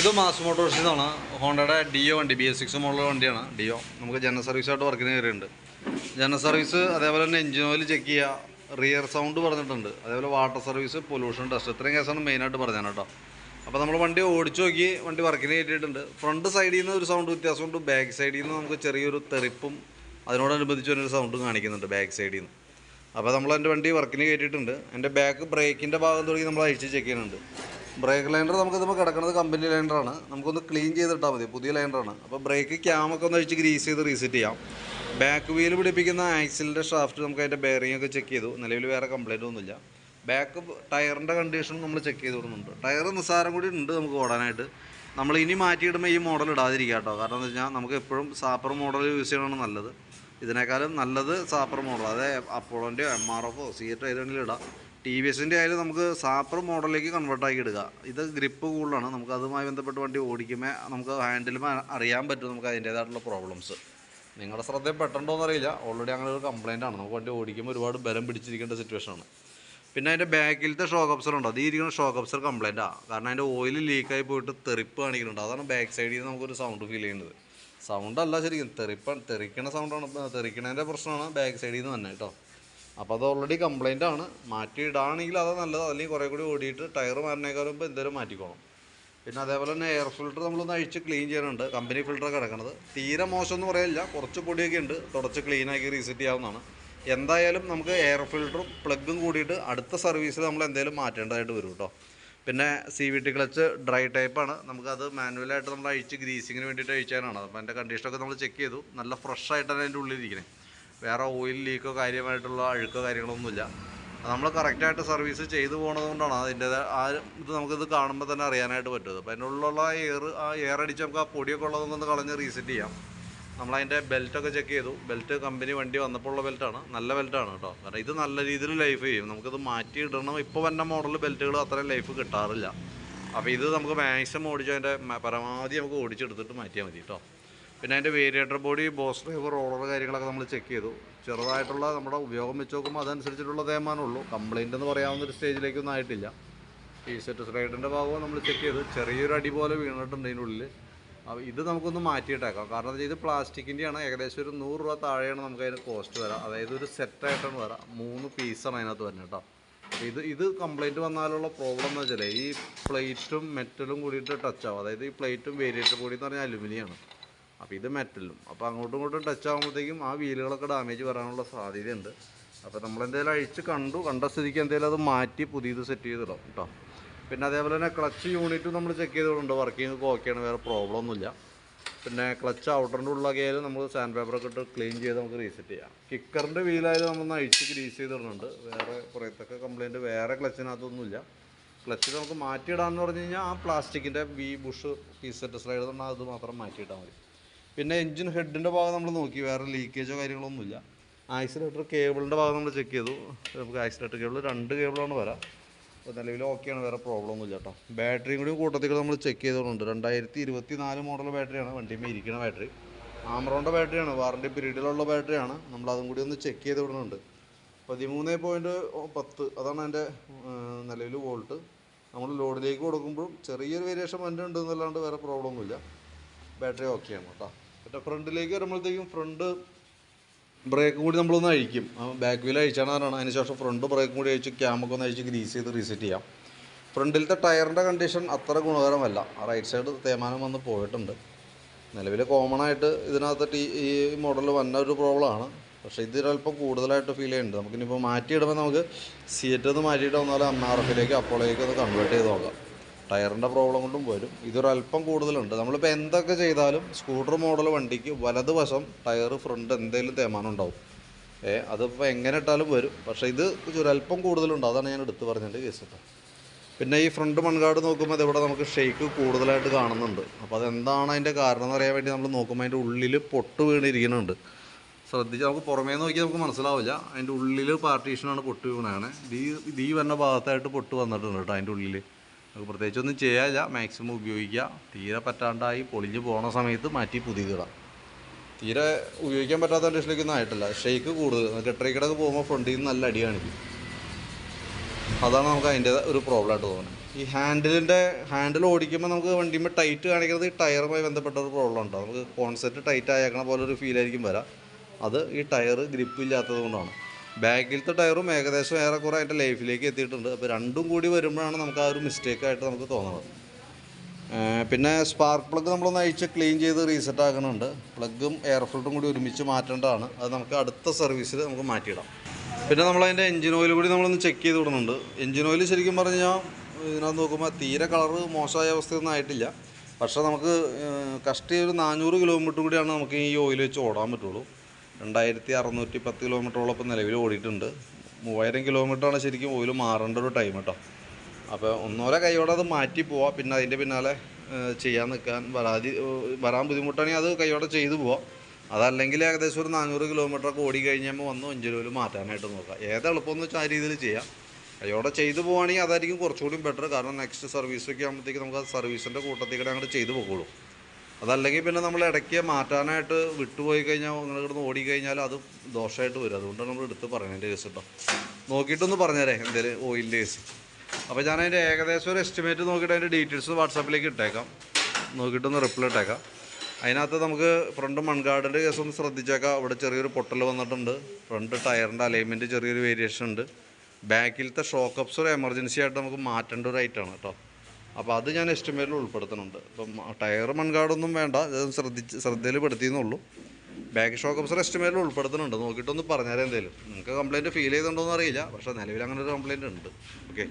ഇത് മാസ് മോട്ടോഴ്സിൽ നിന്നാണ് ഹോണ്ടയുടെ ഡിയോ വണ്ടി ബി എസ് സിക്സ് മോഡൽ വണ്ടിയാണ്. ഡിയോ. നമുക്ക് ജനറൽ സർവീസായിട്ട് വർക്കിന് കയറിയിട്ടുണ്ട് ജനറൽ സർവീസ് അതേപോലെ തന്നെ എഞ്ചിൻ ഓയിൽ ചെക്ക് ചെയ്യുക റിയർ സൗണ്ട് പറഞ്ഞിട്ടുണ്ട്. അതേപോലെ വാട്ടർ സർവീസ് പൊല്യൂഷൻ ടെസ്റ്റ് ഇത്രയും കേസാണ് മെയിനായിട്ട് പറഞ്ഞത് കേട്ടോ. അപ്പോൾ നമ്മൾ വണ്ടി ഓടിച്ചു നോക്കി വണ്ടി വർക്കിന് കയറ്റിയിട്ടുണ്ട്. ഫ്രണ്ട് സൈഡിൽ നിന്ന് ഒരു സൗണ്ട് വ്യത്യാസമുണ്ട് ബാക്ക് സൈഡിൽ നിന്ന് നമുക്ക് ചെറിയൊരു തെറിപ്പും അതിനോടനുബന്ധിച്ച് ഒരു സൗണ്ടും കാണിക്കുന്നുണ്ട് ബാക്ക് സൈഡിൽ നിന്ന് അപ്പോൾ നമ്മൾ എന്റെ വണ്ടി വർക്കിന് കയറ്റിയിട്ടുണ്ട്. എന്റെ ബാക്ക് ബ്രേക്കിന്റെ ഭാഗം തുടങ്ങി നമ്മൾ അഴിച്ച് ചെക്ക് ചെയ്യുന്നുണ്ട്. ബ്രേക്ക് ലൈനർ നമുക്കിതിപ്പോൾ കിടക്കുന്നത് കമ്പനി ലൈനറാണ് നമുക്കൊന്ന് ക്ലീൻ ചെയ്തിട്ടാൽ മതി. പുതിയ ലൈനറാണ് അപ്പോൾ ബ്രേക്ക് ക്യാമൊക്കെ ഒന്ന് അഴിച്ച് ഗ്രീസ് ചെയ്ത് റീസെറ്റ് ചെയ്യാം. ബാക്ക് വീൽ പിടിപ്പിക്കുന്ന ആക്സിലിന്റെ ഷാഫ്റ്റ് നമുക്ക് അതിന്റെ ബെയറിംഗ് ഒക്കെ ചെക്ക് ചെയ്തു. നിലവിൽ വേറെ കംപ്ലയിന്റ് ഒന്നുമില്ല. ബാക്ക് ടയറിന്റെ കണ്ടീഷൻ നമ്മൾ ചെക്ക് ചെയ്ത് കൊടുക്കുന്നുണ്ട്. ടയർ നിസ്സാരം കൂടി ഉണ്ട് നമുക്ക് ഓടാനായിട്ട്. നമ്മൾ ഇനി മാറ്റിയിടുമ്പോൾ ഈ മോഡൽ ഇടാതിരിക്കുക കേട്ടോ. കാരണം എന്താ വെച്ചാൽ നമുക്ക് എപ്പോഴും സാപ്പർ മോഡൽ യൂസ് ചെയ്യണമാണ് നല്ലത്. ഇതിനേക്കാളും നല്ലത് സാപ്പർ മോഡൽ അതായത് അപ്പോളോന്റെയോ എം ആർ എഫോ സി എറ്റോ ഏതെങ്കിലും ഇടാം. ടി വി എസിന്റെ ആയാലും നമുക്ക് സാപ്പർ മോഡലിലേക്ക് കൺവേർട്ട് ആക്കി ഇടുക ഇത് ഗ്രിപ്പ് കൂടുതലാണ്. നമുക്ക് അതുമായി ബന്ധപ്പെട്ട് വണ്ടി ഓടിക്കുമ്പോൾ നമുക്ക് ഹാൻഡിലുമ്പോൾ അറിയാൻ പറ്റും നമുക്ക് അതിന്റേതായിട്ടുള്ള പ്രോബ്ലംസ് നിങ്ങളുടെ ശ്രദ്ധയിൽ പെട്ടുണ്ടോയെന്ന് അറിയില്ല. ഓൾറെഡി അങ്ങനെ ഒരു കംപ്ലൈന്റ് ആണ്. നമുക്ക് വണ്ടി ഓടിക്കുമ്പോൾ ഒരുപാട് ബലം പിടിച്ചിരിക്കേണ്ട സിറ്റുവേഷനാണ് പിന്നെ അതിന്റെ ബാക്കിലത്തെ ഷോക്ക് അബ്സർ ഉണ്ട്. അത് ഇരിക്കുന്ന ഷോക്ക് അബ്സർ കംപ്ലൈന്റാണ് കാരണം അതിന്റെ ഓയിൽ ലീക്കായി പോയിട്ട് തെറിപ്പ് കാണിക്കുന്നുണ്ട്. അതാണ് ബാക്ക് സൈഡിൽ നിന്ന് നമുക്കൊരു സൗണ്ട് ഫീൽ ചെയ്യുന്നത്. സൗണ്ടല്ല ശരിക്കും. തെറിപ്പ തെറിക്കണ സൗണ്ടാണ് തെറിക്കണതിന്റെ പ്രശ്നമാണ് ബാക്ക് സൈഡിൽ നിന്ന് തന്നെ കേട്ടോ. അപ്പോൾ അത് ഓൾറെഡി കംപ്ലൈന്റ് ആണ്. മാറ്റി ഇടാണെങ്കിൽ അത് നല്ലത്. അല്ലെങ്കിൽ കുറേ കൂടി ഓടിയിട്ട് ടയർ മാറിനേക്കാളും ഇപ്പോൾ എന്തെങ്കിലും മാറ്റിക്കോണം പിന്നെ അതേപോലെ തന്നെ എയർ ഫിൽറ്റർ നമ്മളൊന്ന് അഴിച്ച് ക്ലീൻ ചെയ്യാനുണ്ട്. കമ്പനി ഫിൽറ്റർ കിടക്കുന്നത് തീരെ മോശം എന്ന് പറയില്ല കുറച്ച് പൊടിയൊക്കെ ഉണ്ട്. തുടച്ച് ക്ലീനാക്കി റീസെറ്റ് ചെയ്യാവുന്നതാണ്. എന്തായാലും നമുക്ക് എയർ ഫിൽറ്ററും പ്ലഗും കൂടിയിട്ട് അടുത്ത സർവീസിൽ നമ്മൾ എന്തെങ്കിലും മാറ്റേണ്ടതായിട്ട് വരും കേട്ടോ പിന്നെ C V T clutch dry ടൈപ്പാണ് നമുക്കത് മാനുവലായിട്ട് നമ്മൾ അഴിച്ച് ഗ്രീസിങ്ങിന് വേണ്ടിയിട്ട് അഴിച്ചാനാണ്. അപ്പോൾ അതിന്റെ കണ്ടീഷനൊക്കെ നമ്മൾ ചെക്ക് ചെയ്തു. നല്ല ഫ്രഷ് ആയിട്ടാണ് അതിന്റെ ഉള്ളിലിരിക്കുന്നത് വേറെ ഓയിൽ ലീക്കോ കാര്യമായിട്ടുള്ള അഴുക്കോ കാര്യങ്ങളൊന്നുമില്ല. നമ്മൾ കറക്റ്റായിട്ട് സർവീസ് ചെയ്തു പോണതുകൊണ്ടാണ് അതിന്റെ ആ ഇത് നമുക്കിത് കാണുമ്പോൾ തന്നെ അറിയാനായിട്ട് പറ്റുന്നത്. അപ്പോൾ അതിന്റെ ഉള്ളിലുള്ള എയർ ആ എയർ അടിച്ച് നമുക്ക് ആ പൊടിയൊക്കെ ഉള്ളതൊക്കെ ഒന്ന് കളഞ്ഞ് റീസെറ്റ് ചെയ്യാം. നമ്മളതിന്റെ ബെൽറ്റൊക്കെ ചെക്ക് ചെയ്തു. ബെൽറ്റ് കമ്പനി വണ്ടി വന്നപ്പോൾ ഉള്ള ബെൽറ്റാണ് നല്ല ബെൽറ്റാണ് കേട്ടോ. കാരണം ഇത് നല്ല രീതിയിൽ ലൈഫ് ചെയ്യും. നമുക്കിത് മാറ്റി ഇടണം. ഇപ്പോൾ വന്ന മോഡൽ ബെൽറ്റുകൾ അത്രയും ലൈഫ് കിട്ടാറില്ല. അപ്പോൾ ഇത് നമുക്ക് മാക്സിമം ഓടിച്ച് അതിന്റെ പരമാവധി നമുക്ക് ഓടിച്ചെടുത്തിട്ട് മാറ്റിയാൽ മതി കേട്ടോ. പിന്നെ അതിന്റെ variator body boss driver roller കാര്യങ്ങളൊക്കെ നമ്മൾ ചെക്ക് ചെയ്തു. ചെറുതായിട്ടുള്ള നമ്മുടെ ഉപയോഗം വെച്ച് നോക്കുമ്പോൾ അതനുസരിച്ചിട്ടുള്ള തേമാനുള്ളൂ കംപ്ലയിന്റ് എന്ന് പറയാവുന്ന ഒരു സ്റ്റേജിലേക്കൊന്നും ആയിട്ടില്ല. ഈ സെറ്റ് സ്ലൈഡിന്റെ ഭാഗവും നമ്മൾ ചെക്ക് ചെയ്തു. ചെറിയൊരു അടി പോലെ വീണിട്ടുണ്ട് ഇതിനുള്ളിൽ ഇത് നമുക്കൊന്ന് മാറ്റിയിട്ടേക്കാം. കാരണം ഇത് പ്ലാസ്റ്റിക്കിന്റെയാണ്. ഏകദേശം ഒരു നൂറ് രൂപ താഴെയാണ് നമുക്ക് അതിന് കോസ്റ്റ് വരാം. അതായത് ഒരു സെറ്റായിട്ടാണ് വരാം. മൂന്ന് പീസാണ് അതിനകത്ത് വരുന്നത് കേട്ടോ. ഇത് ഇത് കംപ്ലൈന്റ് വന്നാലുള്ള പ്രോബ്ലം എന്ന് വെച്ചാൽ ഈ പ്ലേറ്റും മെറ്റലും കൂടിയിട്ട് ടച്ച് അതായത് ഈ പ്ലേറ്റും വേരിയേറ്റർ കൂടി എന്ന് പറഞ്ഞാൽ അലുമിനിയാണ്. അപ്പോൾ ഇത് മെറ്റലും അപ്പോൾ അങ്ങോട്ടും ഇങ്ങോട്ടും ടച്ച് ആകുമ്പോഴത്തേക്കും ആ വീലുകളൊക്കെ ഡാമേജ് വരാനുള്ള സാധ്യതയുണ്ട്. അപ്പോൾ നമ്മളെന്തെങ്കിലും അഴിച്ച് കണ്ടു കണ്ട സ്ഥിതിക്ക് എന്തെങ്കിലും അത് മാറ്റി പുതിയത് സെറ്റ് ചെയ്തിടാം കേട്ടോ പിന്നെ അതേപോലെ തന്നെ ക്ലച്ച് യൂണിറ്റും നമ്മൾ ചെക്ക് ചെയ്തിട്ടുണ്ട് വർക്കിംഗ് ഓക്കെയാണ് വേറെ പ്രോബ്ലം ഒന്നുമില്ല. പിന്നെ ക്ലച്ച് ഔട്ടറിന്റെ ഉള്ളൊക്കെ ആയാലും നമ്മൾ സാൻഡ് പേപ്പറൊക്കെ ഇട്ട് ക്ലീൻ ചെയ്ത് നമുക്ക് റീസെറ്റ് ചെയ്യാം. കിക്കറിന്റെ വീലായാലും നമ്മൾ അഴിച്ച് ഗ്രീസ് ചെയ്തിടുന്നുണ്ട്. വേറെ കുറേത്തൊക്കെ കംപ്ലയിന്റ് വേറെ ക്ലച്ചിനകത്തൊന്നുമില്ല ക്ലച്ച് നമുക്ക് മാറ്റിയിടാമെന്ന് പറഞ്ഞു കഴിഞ്ഞാൽ ആ പ്ലാസ്റ്റിക്കിന്റെ V bush piece set set slide പറഞ്ഞാൽ അത് മാത്രം മാറ്റിയിട്ടാൽ മതി. പിന്നെ എൻജിൻ ഹെഡിന്റെ ഭാഗം നമ്മൾ നോക്കി. വേറെ ലീക്കേജോ കാര്യങ്ങളൊന്നുമില്ല. ആക്സിലേറ്റർ കേബിളിന്റെ ഭാഗം നമ്മൾ ചെക്ക് ചെയ്തു. നമുക്ക് ആക്സിലേറ്റർ കേബിൾ രണ്ട് കേബിളാണ് വരാം. അപ്പോൾ നിലവിൽ ഓക്കെയാണ് വേറെ പ്രോബ്ലം ഒന്നുമില്ല കേട്ടോ ബാറ്ററിയും കൂടി കൂട്ടത്തിൽ നമ്മൾ ചെക്ക് ചെയ്തോളുണ്ട്. രണ്ടായിരത്തി ഇരുപത്തി നാല് മോഡൽ ബാറ്ററിയാണ് വണ്ടിയിൽ ഇരിക്കുന്ന ബാറ്ററി ആമറോണിന്റെ ബാറ്ററിയാണ് വാറണ്ടി പീരീഡിലുള്ള ബാറ്ററിയാണ് നമ്മൾ അതും കൂടി ഒന്ന് ചെക്ക് ചെയ്ത് വിടുന്നുണ്ട് പതിമൂന്ന് പോയിന്റ് പത്ത്. അതാണ് അതിന്റെ നിലവിൽ വോൾട്ട് നമ്മൾ ലോഡിലേക്ക് കൊടുക്കുമ്പോഴും ചെറിയൊരു വേരിയേഷൻ വണ്ടി ഉണ്ട് എന്നല്ലാണ്ട് വേറെ പ്രോബ്ലം ഒന്നുമില്ല. ബാറ്ററി ഓക്കെയാണ് കേട്ടോ പിന്നെ ഫ്രണ്ടിലേക്ക് വരുമ്പോഴത്തേക്കും ഫ്രണ്ട് ബ്രേക്ക് കൂടി നമ്മളൊന്ന് അഴിക്കും. ബാക്ക് വീൽ അഴിച്ചാണ് പറഞ്ഞാൽ അതിന് ശേഷം ഫ്രണ്ട് ബ്രേക്കും കൂടി അഴിച്ച് ക്യാമൊക്കെ ഒന്ന് അഴിച്ച് ഗ്രീസ് ചെയ്ത് റീസെറ്റ് ചെയ്യാം. ഫ്രണ്ടിലത്തെ ടയറിന്റെ കണ്ടീഷൻ അത്ര ഗുണകരമല്ല. റൈറ്റ് സൈഡ് തേമാനം വന്ന് പോയിട്ടുണ്ട്. നിലവിൽ കോമൺ ആയിട്ട് ഇതിനകത്ത് ഈ മോഡൽ വന്ന ഒരു പ്രോബ്ലമാണ് പക്ഷേ അല്പം കൂടുതലായിട്ട് ഫീൽ ചെയ്യുന്നുണ്ട്. നമുക്കിനിപ്പോൾ മാറ്റിയിടുമ്പോൾ നമുക്ക് സീറ്റ് ഒന്ന് മാറ്റിയിട്ട് വന്നാൽ എം ആർ എഫിലേക്ക് അപ്പോളേക്ക് ഒന്ന് കൺവേർട്ട് ചെയ്ത് നോക്കാം. ടയറിന്റെ പ്രോബ്ലം കൊണ്ടും വരും. ഇതൊരല്പം കൂടുതലുണ്ട്. നമ്മളിപ്പോൾ എന്തൊക്കെ ചെയ്താലും സ്കൂട്ടർ മോഡൽ വണ്ടിക്ക് വലതുവശം ടയർ ഫ്രണ്ട് എന്തെങ്കിലും തേമാനം ഉണ്ടാവും. ഏ അതിപ്പോൾ എങ്ങനെ ഇട്ടാലും വരും. പക്ഷേ ഇത് ഒരല്പം കൂടുതലുണ്ട്. അതാണ് ഞാൻ എടുത്തു പറഞ്ഞതിന്റെ കേസ് പിന്നെ ഈ ഫ്രണ്ട് മൺകാട് നോക്കുമ്പോൾ അതിവിടെ നമുക്ക് ഷെയ്ക്ക് കൂടുതലായിട്ട് കാണുന്നുണ്ട്. അപ്പോൾ അതെന്താണ് അതിന്റെ കാരണം എന്ന് അറിയാൻ വേണ്ടി നമ്മൾ നോക്കുമ്പോൾ അതിന്റെ ഉള്ളിൽ പൊട്ട് വീണിരിക്കുന്നുണ്ട്. ശ്രദ്ധിച്ച് നമുക്ക് പുറമേ നോക്കിയാൽ നമുക്ക് മനസ്സിലാവില്ല. അതിന്റെ ഉള്ളിൽ പാർട്ടീഷനാണ് പൊട്ട് വീണാണ്. ഈ ഈ വരുന്ന ഭാഗത്തായിട്ട് പൊട്ട് വന്നിട്ടുണ്ട് കേട്ടോ അതിന്റെ ഉള്ളിൽ നമുക്ക് പ്രത്യേകിച്ചൊന്നും ചെയ്യാല്ല മാക്സിമം ഉപയോഗിക്കുക. തീരെ പറ്റാണ്ടായി പൊളിഞ്ഞ് പോണ സമയത്ത് മാറ്റി പുതിയതിടാം തീരെ ഉപയോഗിക്കാൻ പറ്റാത്ത കണ്ടീഷനിലേക്കൊന്നും ആയിട്ടില്ല. ഷെയ്ക്ക് കൂടുതൽ. കെട്ടറിക്കടൊക്കെ പോകുമ്പോൾ ഫ്രണ്ടിൽ നിന്ന് നല്ല അടി കാണിക്കും അതാണ് നമുക്ക് അതിന്റെ ഒരു പ്രോബ്ലം ആയിട്ട് തോന്നുന്നത്. ഈ ഹാൻഡിലിന്റെ ഹാൻഡിൽ ഓടിക്കുമ്പോൾ നമുക്ക് വണ്ടിയുമ്പോൾ ടൈറ്റ് കാണിക്കുന്നത് ഈ ടയറുമായി ബന്ധപ്പെട്ട ഒരു പ്രോബ്ലം ഉണ്ടോ. നമുക്ക് കോൺസെപ്റ്റ് ടൈറ്റ് ആയേക്കണ പോലെ ഒരു ഫീൽ ആയിരിക്കും വരാം. അത് ഈ ടയർ ഗ്രിപ്പ് ഇല്ലാത്തത് കൊണ്ടാണ്. ബാക്കിലത്തെ ടയറും ഏകദേശം ഏറെക്കുറെ അതിന്റെ ലൈഫിലേക്ക് എത്തിയിട്ടുണ്ട്. അപ്പോൾ രണ്ടും കൂടി വരുമ്പോഴാണ് നമുക്ക് ആ ഒരു മിസ്റ്റേക്കായിട്ട് നമുക്ക് തോന്നുന്നത്. പിന്നെ സ്പാർക്ക് പ്ലഗ് നമ്മളൊന്ന് അഴിച്ച് ക്ലീൻ ചെയ്ത് റീസെറ്റ് ആക്കുന്നുണ്ട് പ്ലഗും എയർ ഫിൽറ്ററും കൂടി ഒരുമിച്ച് മാറ്റേണ്ടതാണ്. അത് നമുക്ക് അടുത്ത സർവീസിൽ നമുക്ക് മാറ്റിയിടാം. പിന്നെ നമ്മൾ അതിന്റെ എഞ്ചിൻ ഓയിൽ കൂടി നമ്മളൊന്ന് ചെക്ക് ചെയ്ത് വിടുന്നുണ്ട് എഞ്ചിൻ ഓയിൽ ശരിക്കും പറഞ്ഞു കഴിഞ്ഞാൽ ഇതിനകത്ത് നോക്കുമ്പോൾ തീരെ കളറ് മോശമായ അവസ്ഥയൊന്നും ആയിട്ടില്ല. പക്ഷേ നമുക്ക് കഷ്ടി ഒരു നാനൂറ് കിലോമീറ്റർ കൂടിയാണ് നമുക്ക് ഈ ഓയിൽ വെച്ച് ഓടാൻ പറ്റുള്ളൂ. രണ്ടായിരത്തി അറുന്നൂറ്റി പത്ത് കിലോമീറ്ററോളം ഇപ്പോൾ നിലവിൽ ഓടിയിട്ടുണ്ട്. മൂവായിരം കിലോമീറ്ററാണ് ശരിക്കും ഓയിൽ മാറേണ്ട ഒരു ടൈം കേട്ടോ അപ്പോൾ ഒന്നോരെ കൈയോടെ അത് മാറ്റി പോവാം. പിന്നെ അതിന്റെ പിന്നാലെ ചെയ്യാൻ നിൽക്കാൻ വരാതി വരാൻ ബുദ്ധിമുട്ടാണെങ്കിൽ അത് കൈയോടെ ചെയ്തു പോവാം. അതല്ലെങ്കിൽ ഏകദേശം ഒരു നാനൂറ് കിലോമീറ്റർ ഒക്കെ ഓടി കഴിഞ്ഞപ്പോൾ വന്ന് അഞ്ചുരൂൽ മാറ്റാനായിട്ട് നോക്കാം. ഏത് എളുപ്പമെന്ന് വെച്ചാൽ ആ രീതിയിൽ ചെയ്യാം. കൈയോടെ ചെയ്തു പോവുകയാണെങ്കിൽ അതായിരിക്കും കുറച്ചുകൂടി ബെറ്റർ കാരണം നെക്സ്റ്റ് സർവീസൊക്കെ ആകുമ്പോഴത്തേക്ക് നമുക്ക് ആ സർവീസിന്റെ കൂട്ടത്തിൽ കൂടെ അങ്ങോട്ട് ചെയ്തു പോകുള്ളൂ അതല്ലെങ്കിൽ പിന്നെ നമ്മൾ ഇടയ്ക്ക് മാറ്റാനായിട്ട് വിട്ടുപോയി കഴിഞ്ഞാൽ നിങ്ങൾ കിടന്ന് ഓടിക്കഴിഞ്ഞാൽ അത് ദോഷമായിട്ട് വരും. അതുകൊണ്ടാണ് നമ്മൾ എടുത്ത് പറയുന്നതിന്റെ കേസ് കേട്ടോ. നോക്കിയിട്ടൊന്ന് പറഞ്ഞേരേ എന്തേലും ഓയിലിന്റെ കേസ് അപ്പോൾ ഞാൻ അതിന്റെ ഏകദേശം ഒരു എസ്റ്റിമേറ്റ് നോക്കിയിട്ട് അതിന്റെ ഡീറ്റെയിൽസ് വാട്സാപ്പിലേക്ക് ഇട്ടേക്കാം. നോക്കിയിട്ടൊന്ന് റിപ്ലൈ ഇട്ടേക്കാം. അതിനകത്ത് നമുക്ക് ഫ്രണ്ട് മൺഗാർഡിന്റെ കേസ് ഒന്ന് ശ്രദ്ധിച്ചേക്കാം. അവിടെ ചെറിയൊരു പൊട്ടൽ വന്നിട്ടുണ്ട്. ഫ്രണ്ട് ടയറിന്റെ അലൈൻമെന്റ് ചെറിയൊരു വേരിയേഷൻ ഉണ്ട്. ബാക്കിലത്തെ ഷോക്കപ്സ് ഒരു എമർജൻസി ആയിട്ട് നമുക്ക് മാറ്റേണ്ട ഒരു ഐറ്റമാണ് കേട്ടോ. അപ്പോൾ അത് ഞാൻ എസ്റ്റിമേറ്റിൽ ഉൾപ്പെടുത്തുന്നുണ്ട്. ഇപ്പം ടയർ മൺകാടൊന്നും വേണ്ട. ശ്രദ്ധിച്ച് ശ്രദ്ധയിൽ പെടുത്തിയെന്നുള്ളൂ. ബാക്ക് ഷോക്ക് ഓഫ്സർ എസ്റ്റിമേറ്റിൽ ഉൾപ്പെടുത്തുന്നുണ്ട്. നോക്കിയിട്ടൊന്ന് പറഞ്ഞാലേ എന്തേലും നിങ്ങൾക്ക് കംപ്ലയിന്റ് ഫീൽ ചെയ്തിട്ടുണ്ടോ എന്ന് അറിയില്ല. പക്ഷേ നിലവിൽ അങ്ങനെ ഒരു കംപ്ലയിന്റ് ഉണ്ട്. ഓക്കെ